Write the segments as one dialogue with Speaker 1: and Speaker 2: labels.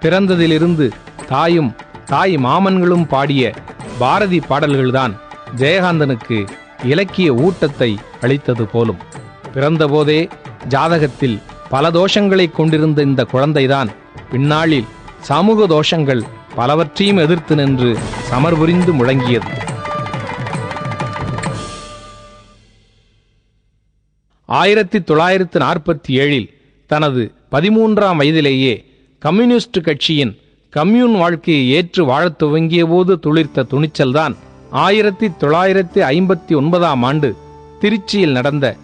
Speaker 1: பிறந்ததிலிருந்து தாயும் தாய் மாமன்களும் பாடிய பாரதி பாடல்கள்தான் ஜெயகாந்தனுக்கு இலக்கிய ஊட்டத்தை அளித்தது போலும். பிறந்தபோதே ஜாதகத்தில் பல தோஷங்களை கொண்டிருந்த இந்த குழந்தைதான் பின்னாளில் சமூக தோஷங்கள் பலவற்றையும் எதிர்த்து நின்று சமர்புரிந்து முழங்கியது. ஆயிரத்தி தொள்ளாயிரத்து நாற்பத்தி ஏழில் தனது பதிமூன்றாம் வயதிலேயே கம்யூனிஸ்ட் கட்சியின் கம்யூன் வாழ்க்கையை ஏற்று வாழத் துவங்கிய போது துளிர்த்த துணிச்சல்தான் ஆயிரத்தி தொள்ளாயிரத்தி ஐம்பத்தி ஒன்பதாம் ஆண்டு திருச்சியில் நடந்த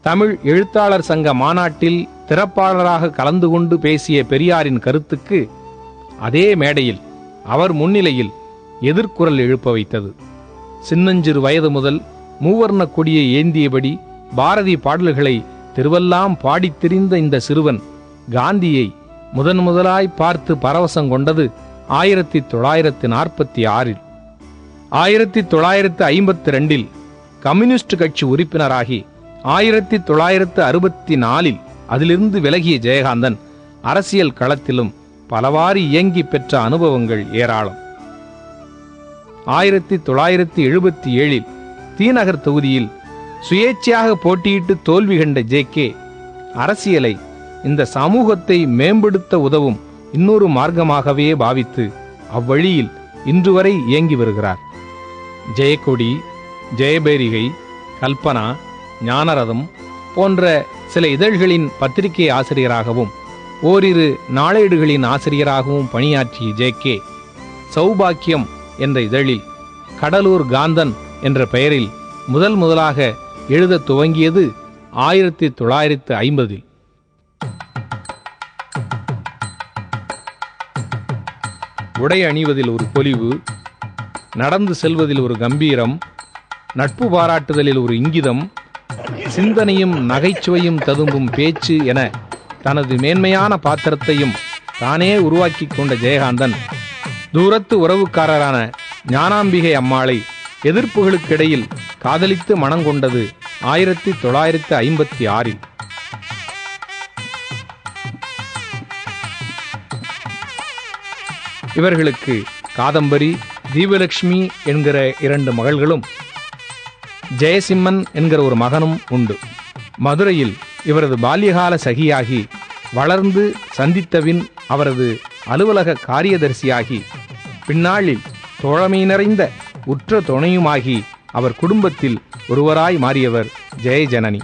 Speaker 1: தமிழ் எழுத்தாளர் சங்க மாநாட்டில் திறப்பாளராக கலந்து கொண்டு பேசிய பெரியாரின் கருத்துக்கு அதே மேடையில் அவர் முன்னிலையில் எதிர்க்குரல் எழுப்ப வைத்தது. சின்னஞ்சிறு வயது முதல் மூவர்ண கொடியை ஏந்தியபடி பாரதி பாடல்களை திருவெல்லாம் பாடித் திரிந்த இந்த சிறுவன் காந்தியை முதன் முதலாய் பார்த்து பரவசம் கொண்டது ஆயிரத்தி தொள்ளாயிரத்தி நாற்பத்தி ஆறில். ஆயிரத்தி தொள்ளாயிரத்து ஐம்பத்தி ரெண்டில் கம்யூனிஸ்ட் கட்சி உறுப்பினராகி ஆயிரத்தி தொள்ளாயிரத்து அறுபத்தி நாலில் அதிலிருந்து விலகிய ஜெயகாந்தன் அரசியல் களத்திலும் பலவாறு இயங்கி பெற்ற அனுபவங்கள் ஏராளம். ஆயிரத்தி தொள்ளாயிரத்தி எழுபத்தி ஏழில் தீநகர் தொகுதியில் சுயேட்சையாக போட்டியிட்டு தோல்வி கண்ட ஜே கே அரசியலை இந்த சமூகத்தை மேம்படுத்த உதவும் இன்னொரு மார்க்கமாகவே பாவித்து அவ்வழியில் இன்று வரை இயங்கி வருகிறார். ஜெயக்கொடி ஜெயபேரிகை கல்பனா ஞானரதம் போன்ற சில இதழ்களின் பத்திரிகை ஆசிரியராகவும் ஓரிரு நாளேடுகளின் ஆசிரியராகவும் பணியாற்றிய ஜே கே சௌபாக்கியம் என்ற இதழில் கடலூர் காந்தன் என்ற பெயரில் முதல் முதலாக எழுதத் துவங்கியது ஆயிரத்தி தொள்ளாயிரத்து ஐம்பதில். உடை அணிவதில் ஒரு பொலிவு நடந்து செல்வதில் ஒரு கம்பீரம் நட்பு பாராட்டுதலில் ஒரு இங்கிதம் சிந்தனையும் நகைச்சுவையும் ததும்பும் பேச்சு என தனது மேன்மையான பாத்திரத்தையும் தானே உருவாக்கி கொண்ட ஜெயகாந்தன். தூரத்து உறவுக்காரரான ஞானாம்பிகை அம்மாளை எதிர்ப்புகளுக்கிடையில் காதலித்து மனங்கொண்டது ஆயிரத்தி தொள்ளாயிரத்து ஐம்பத்தி ஆறில். இவர்களுக்கு காதம்பரி தீபலட்சுமி என்கிற இரண்டு மகள்களும் ஜெயசிம்மன் என்கிற ஒரு மகனும் உண்டு. மதுரையில் இவரது பால்யகால சகியாகி வளர்ந்து சந்தித்தவின் அவரது அலுவலக காரியதரிசியாகி பின்னாளில் தோழமை நிறைந்த உற்ற துணையுமாகி அவர் குடும்பத்தில் ஒருவராய் மாறியவர் ஜெயஜனனி.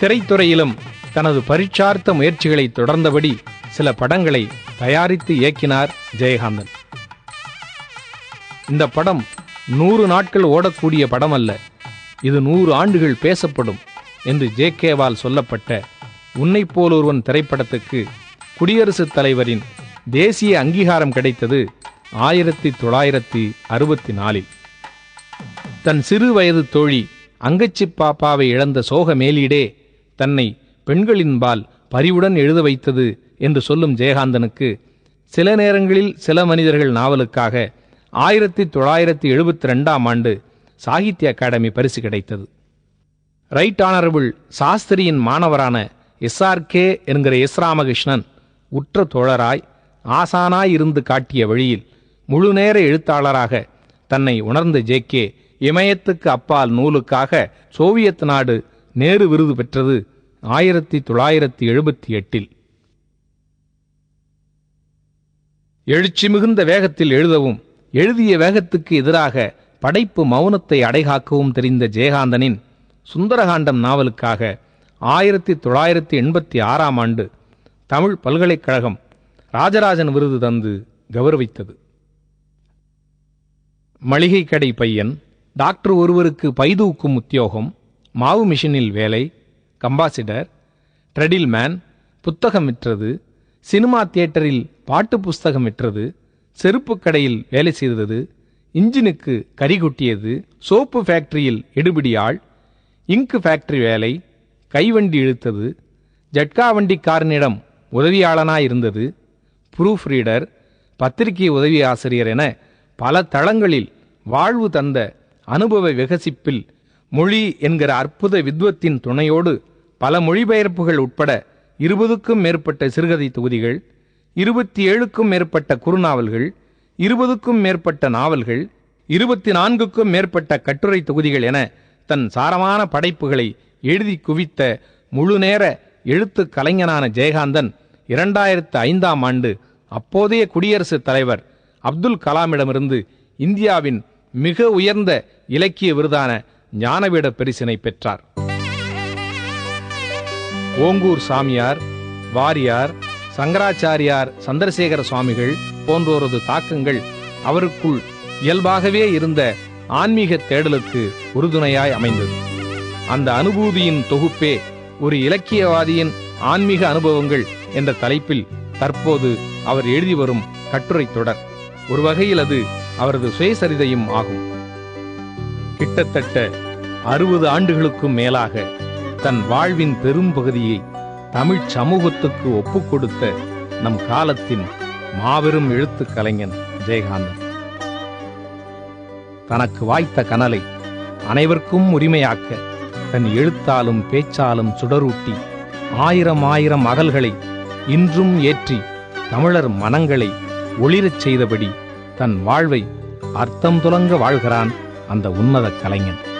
Speaker 1: திரைத்துறையிலும் தனது பரீட்சார்த்த முயற்சிகளை தொடர்ந்தபடி சில படங்களை தயாரித்து இயக்கினார் ஜெயகாந்தன். இந்த படம் நூறு நாட்கள் ஓடக்கூடிய படம் அல்ல இது நூறு ஆண்டுகள் பேசப்படும் என்று ஜே கேவால் சொல்லப்பட்ட உன்னை போலொருவன் திரைப்படத்துக்கு குடியரசுத் தலைவரின் தேசிய அங்கீகாரம் கிடைத்தது ஆயிரத்தி தொள்ளாயிரத்தி அறுபத்தி நாலில். தன் சிறு வயது தோழி அங்கச்சி பாப்பாவை இழந்த சோக மேலீடே தன்னை பெண்களின்பால் பரிவுடன் எழுத வைத்தது என்று சொல்லும் ஜெயகாந்தனுக்கு சில நேரங்களில் சில மனிதர்கள் நாவலுக்காக ஆயிரத்தி தொள்ளாயிரத்தி எழுபத்தி ரெண்டாம் ஆண்டு சாகித்ய அகாடமி பரிசு கிடைத்தது. ரைட் ஆனரபிள் சாஸ்திரியின் மாணவரான எஸ்ஆர்கே என்கிற எஸ் ராமகிருஷ்ணன் உற்ற தோழராய் ஆசானாய் இருந்து காட்டிய வழியில் முழு நேர எழுத்தாளராக தன்னை உணர்ந்த ஜேகே இமயத்துக்கு அப்பால் நூலுக்காக சோவியத் நாடு நேரு விருது பெற்றது ஆயிரத்தி தொள்ளாயிரத்தி எழுபத்தி எட்டில். எழுச்சி மிகுந்த வேகத்தில் எழுதவும் எழுதிய வேகத்துக்கு எதிராக படைப்பு மௌனத்தை அடைகாக்கவும் தெரிந்த ஜெயகாந்தனின் சுந்தரகாண்டம் நாவலுக்காக ஆயிரத்தி தொள்ளாயிரத்தி எண்பத்தி ஆறாம் ஆண்டு தமிழ் பல்கலைக்கழகம் ராஜராஜன் விருது தந்து கௌரவித்தது. மளிகை கடை பையன் டாக்டர் ஒருவருக்கு பைதூக்கும் உத்தியோகம் மாவு மிஷினில் வேலை கம்பாசிடர் ட்ரெடில் மேன் புத்தகம் விற்றது சினிமா தியேட்டரில் பாட்டு புஸ்தகம் விற்றது செருப்பு கடையில் வேலை செய்தது இன்ஜினுக்கு கறி கொட்டியது சோப்பு ஃபேக்டரியில் எடுபிடியாள் இங்கு ஃபேக்டரி வேலை கைவண்டி இழுத்தது ஜட்கா வண்டிக்காரனிடம் உதவியாளனாயிருந்தது ப்ரூஃப் ரீடர் பத்திரிகை உதவி ஆசிரியர் என பல தளங்களில் வாழ்வு தந்த அனுபவ விகசிப்பில் மொழி என்கிற அற்புத வித்வத்தின் துணையோடு பல மொழிபெயர்ப்புகள் உட்பட இருபதுக்கும் மேற்பட்ட சிறுகதை தொகுதிகள் இருபத்தி ஏழுக்கும் மேற்பட்ட குறுநாவல்கள் இருபதுக்கும் மேற்பட்ட நாவல்கள் இருபத்தி நான்குக்கும் மேற்பட்ட கட்டுரை தொகுதிகள் என தன் சாரமான படைப்புகளை எழுதி குவித்த முழுநேர எழுத்து கலைஞனான ஜெயகாந்தன் இரண்டாயிரத்து ஐந்தாம் ஆண்டு அப்போதைய குடியரசுத் தலைவர் அப்துல் கலாமிடமிருந்து இந்தியாவின் மிக உயர்ந்த இலக்கிய விருதான ஞானபீட பரிசினை பெற்றார். ஓங்கூர் சாமியார் வாரியார் சங்கராச்சாரியார் சந்திரசேகர சுவாமிகள் போன்றோரது தாக்கங்கள் அவருக்குள் இயல்பாகவே இருந்த ஆன்மீக தேடலுக்கு உறுதுணையாய் அமைந்தது. அந்த அனுபூதியின் தொகுப்பே ஒரு இலக்கியவாதியின் ஆன்மீக அனுபவங்கள் என்ற தலைப்பில் தற்போது அவர் எழுதி வரும் கட்டுரை தொடர். ஒரு வகையில் அது அவரது சுயசரிதையும் ஆகும். கிட்டத்தட்ட அறுபது ஆண்டுகளுக்கும் மேலாக தன் வாழ்வின் பெரும் பகுதியை சமூகத்துக்கு ஒப்புக் கொடுத்த நம் காலத்தின் மாபெரும் எழுத்துக் கலைஞன் ஜெயகாந்தன். தனக்கு வாய்த்த கனலை அனைவருக்கும் உரிமையாக்க தன் எழுத்தாலும் பேச்சாலும் சுடரூட்டி ஆயிரம் ஆயிரம் அகல்களை இன்றும் ஏற்றி தமிழர் மனங்களை ஒளிரச் செய்தபடி தன் வாழ்வை அர்த்தம் துலங்க வாழ்கிறான் அந்த உன்னத கலைஞன்.